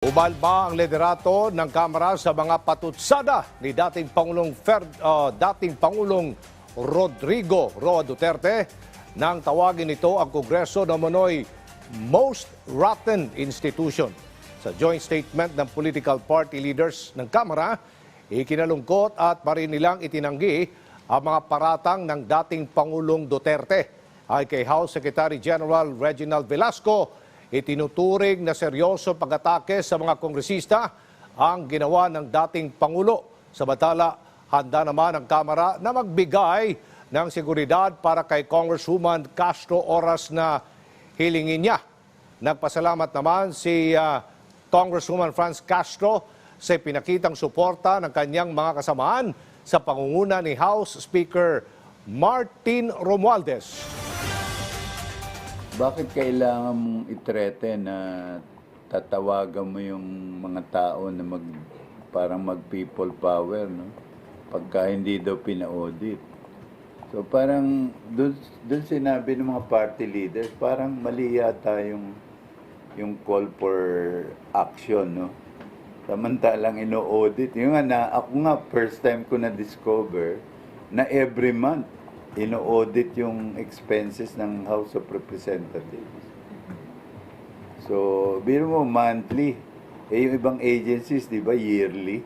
Umalma ang liderato ng Kamara sa mga patutsada ni dating Pangulong Fer, ah, dating Pangulong Rodrigo Roa Duterte nang tawagin ito ang Kongreso na manoy most rotten institution. Sa joint statement ng political party leaders ng Kamara, ikinalungkot at pa rin nilang itinanggi ang mga paratang ng dating Pangulong Duterte. Ay kay House Secretary General Reginald Velasco, itinuturing na seryoso pag-atake sa mga kongresista ang ginawa ng dating Pangulo. Samantala, handa naman ang Kamara na magbigay ng seguridad para kay Congresswoman Castro oras na hilingin niya. Nagpasalamat naman si ah, Congresswoman Franz Castro sa pinakitang suporta ng kanyang mga kasamaan sa pangunguna ni House Speaker Martin Romualdez. Bakit kailangan mong itrete na tatawagan mo yung mga tao na mag parang mag people power, no? Pagka hindi daw pina-audit. So parang doon doon sinabi ng mga party leaders, parang mali yata yung yung call for action, no? Samantalang ino-audit. Yung nga na, ako nga, first time ko na-discover na every month, ino-audit yung expenses ng House of Representatives. So, biro mo, monthly. Eh, yung ibang agencies, di ba, yearly.